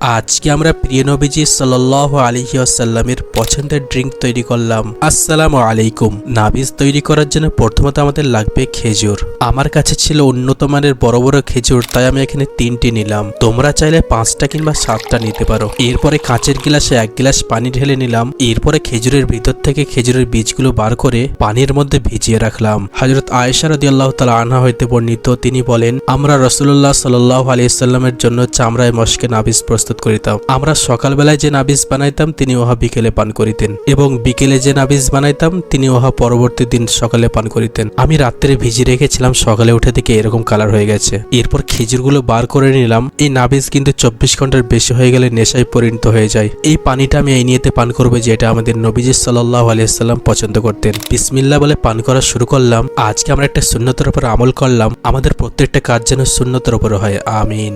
আজকে আমরা প্রিয় নবীজি সাল্লাহ আলহি আসাল্লামের পছন্দের ড্রিঙ্ক তৈরি করলাম। আসসালামু আলাইকুম। নাবিজ তৈরি করার জন্য প্রথমত আমাদের লাগবে খেজুর। আমার কাছে ছিল উন্নত মানের বড় বড় খেজুর, তাই আমি এখানে তিনটি নিলাম। তোমরা চাইলে পাঁচটা কিংবা সাতটা নিতে পারো। এরপরে কাঁচের গিলাসে এক গিলাস পানি ঢেলে নিলাম। এরপরে খেজুরের ভিতর থেকে খেজুরের বীজগুলো বার করে পানির মধ্যে ভিজিয়ে রাখলাম। হজরত আয়েশা রদি আল্লাহ তালা আনহা হইতে বর্ণিত, তিনি বলেন, আমরা রসুল্লাহ সাল্লাহ আলিয়াল্লামের জন্য চামড়ায় মশকে নাবিজ প্রস্তুত করিতাম। আমরা সকালবেলায় যে নাবিজ বানাইতাম, তিনি উহা বিকেলে পান করিতেন। এবং বিকেলে যে নাবিজ বানাইতাম, তিনি উহা পরবর্তী দিন সকালে পান করিতেন। আমি রাত্রে ভিজি রেখেছিলাম, সকালে উঠে থেকে এরকম কালার হয়ে গেছে। এরপর খেজুরগুলো বার করে নিলাম। এই নাবিজ কিন্তু চব্বিশ ঘণ্টার বেশি হয়ে গেলে নেশায় পরিণত হয়ে যায়। এই পানিটা আমি এই নিয়েতে পান করব, যেটা আমাদের নবীজি সাল্লাহ আলিয়াল্লাম পছন্দ করতেন। বিসমিল্লা বলে পান করা শুরু করলাম। আজকে আমরা একটা শূন্যতার উপর আমল করলাম। আমাদের প্রত্যেকটা কাজ যেন শূন্যতার উপর হয়। আমিন।